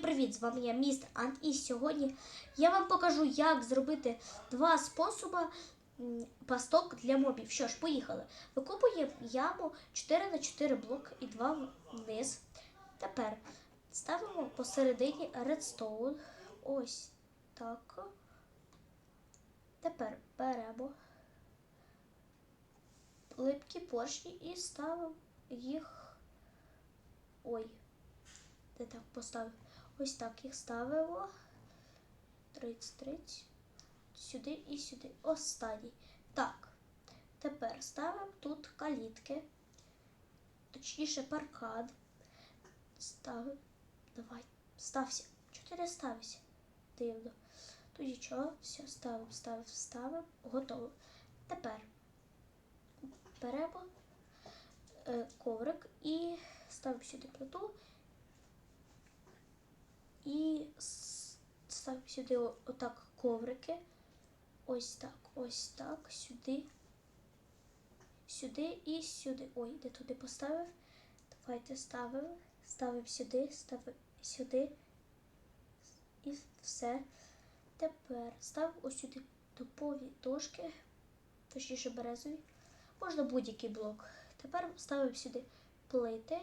Всім привіт! З вами я містер Ант. І сьогодні я вам покажу, як зробити два способи пасток для мобів. Що ж, поїхали. Викопуємо яму 4 на 4 блок і 2 вниз. Тепер ставимо посередині редстоун. Ось так. Тепер беремо липкі поршні і ставимо їх. Ой, де так поставив? Ось так їх ставимо. 30, 30. Сюди і сюди. Останній. Так. Тепер ставимо тут калітки. Точніше паркан. Ставимо. Давай. Стався. Чотири стався. Дивно. Тоді чого? Все, ставимо, ставимо, ставимо. Готово. Тепер беремо е, коврик і ставимо сюди плиту. І с- ставимо сюди отак коврики. Ось так, ось так, сюди. Сюди і сюди. Ой, де туди поставив. Давайте ставимо. Ставимо сюди, ставимо сюди. І все. Тепер ставимо ось сюди топові дошки, точніше березові. Можна будь-який блок. Тепер ставимо сюди плити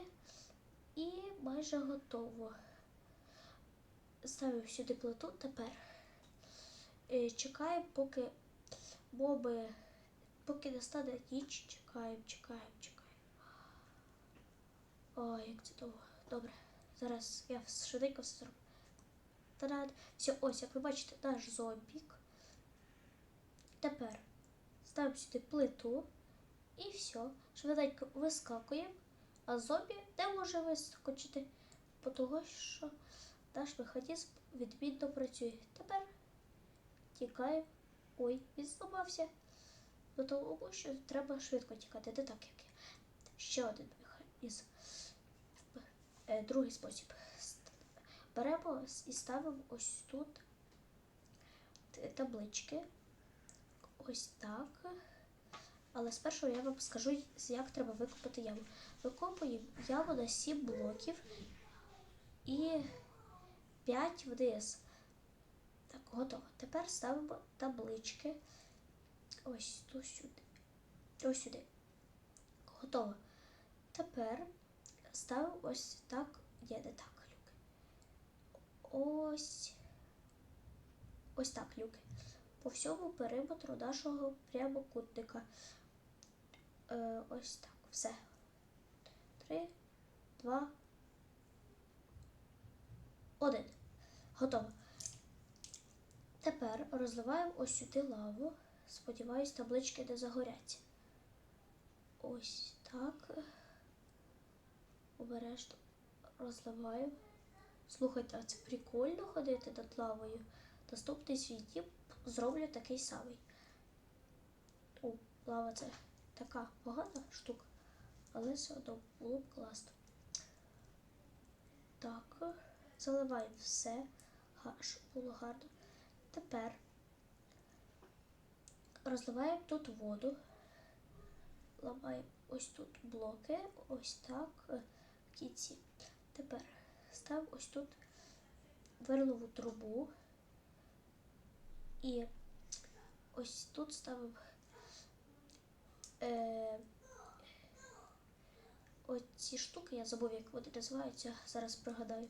і майже готово. Ставимо сюди плиту. Тепер е, чекаємо, поки моби, поки настане ніч, чекаємо, чекаємо, чекаємо. Ой, як це довго. Добре. Зараз я швиденько все зроблю. Та-дад. Все, ось, як ви бачите, наш зомбік. Тепер ставимо сюди плиту і все. Швиденько вискакуємо, а зомбі не може вискочити, того, що наш механізм відмінно працює. Тепер тікаємо. Ой, він зламався. До того, що треба швидко тікати, не так, як я. Ще один механізм. Е, другий спосіб. Беремо і ставимо ось тут таблички. Ось так. Але спершу я вам скажу, як треба викопати яму. Викопуємо яму на 7 блоків і 5 вниз. Так, готово. Тепер ставимо таблички. Ось тут сюди. Ось сюди. Готово. Тепер ставимо ось так. Ні, не так, люки. Ось. Ось так, люки. По всьому периметру нашого прямокутника. Е, ось так. Все. Три, два, один. Готово. Тепер розливаємо ось сюди лаву. Сподіваюсь, таблички не загоряться. Ось так. Обережно розливаємо. Слухайте, а це прикольно ходити над лавою. Наступний свій дім зроблю такий самий. О, лава це така погана штука, але все одно було б класно. Так, заливаємо все, щоб було гарно. Тепер розливаємо тут воду, ламаємо ось тут блоки, ось так е, в кінці. Тепер став ось тут верлову трубу. І ось тут ставив е, оці штуки, я забув, як вони називаються, зараз пригадаю.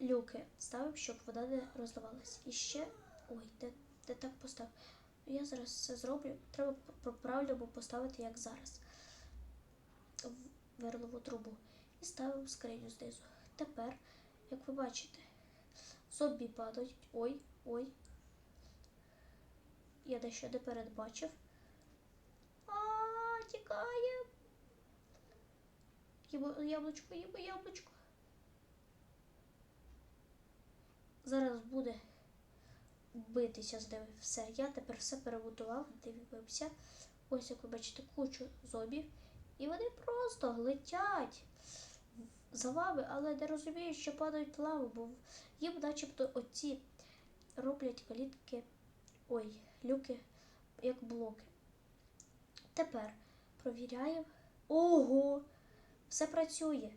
Люки ставив, щоб вода не розливалась. І ще. Ой, де, де так поставив. Я зараз це зроблю. Треба по правильному поставити, як зараз. В верлову трубу. І ставив скриню знизу. Тепер, як ви бачите, зомбі падають. Ой, ой. Я дещо не передбачив. А, тікає. Яблучко, їмо яблучко. Зараз буде битися з ними. Все, я тепер все перебудував, дивився. Ось, як ви бачите, кучу зомбів. І вони просто летять за вами, але не розуміють, що падають в лаву, бо їм начебто оці роблять калітки, ой, люки, як блоки. Тепер провіряємо. Ого! Все працює.